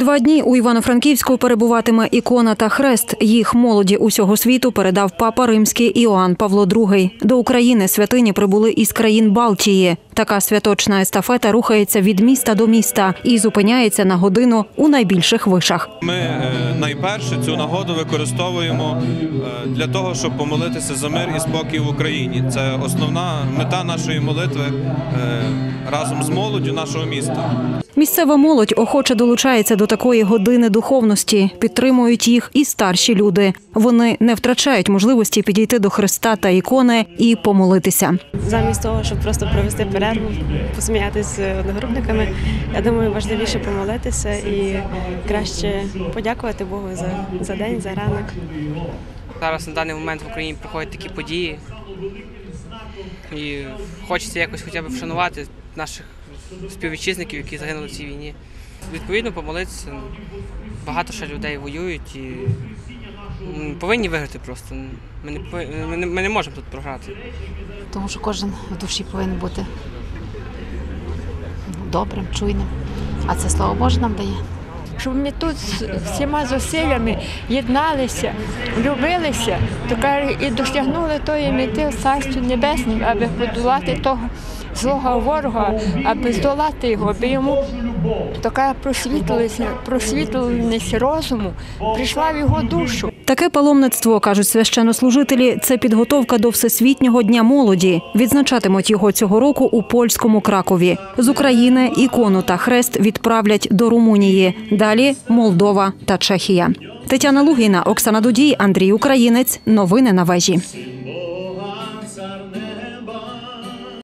Два дні у Івано-Франківську перебуватиме ікона та хрест. Їх молоді усього світу передав папа римський Іоанн Павло II. До України святині прибули із країн Балтії. Така святочна естафета рухається від міста до міста і зупиняється на годину у найбільших вишах. Ми е, найперше цю нагоду використовуємо е, для того, щоб помолитися за мир і спокій в Україні. Це основна мета нашої молитви е, разом з молоддю нашого міста. Місцева молодь охоче долучається до такої години духовності, підтримують їх і старші люди. Вони не втрачають можливості підійти до Христа та ікони і помолитися. Замість того, щоб просто провести перерву, посміятися з одногрупниками, я думаю, важливіше помолитися і краще подякувати Богу за, за день, за ранок. Зараз на даний момент в Україні проходять такі події. І хочеться якось хоча б вшанувати наших співвітчизників, які загинули в цій війні. Відповідно, помолитися. Багато ще людей воюють і повинні виграти просто. Ми не, повинні- ми не, ми не можемо тут програти. тому що кожен в душі повинен бути добрим, чуйним. А це слово Боже нам дає. щоб ми тут з всіма зусиллями єдналися, любилися, то каже, і досягнули тої мети в Небеснім, аби подолати того злого ворога, аби здолати його, аби йому така просвітлилася, просвітленість розуму прийшла в його душу. Таке паломництво, кажуть священнослужителі, це підготовка до Всесвітнього дня молоді. Відзначатимуть його цього року у польському Кракові. З України ікону та хрест відправлять до Румунії. Далі Молдова та Чехія. Тетяна Лугіна, Оксана Дудій, Андрій Українець. Новини на вежі.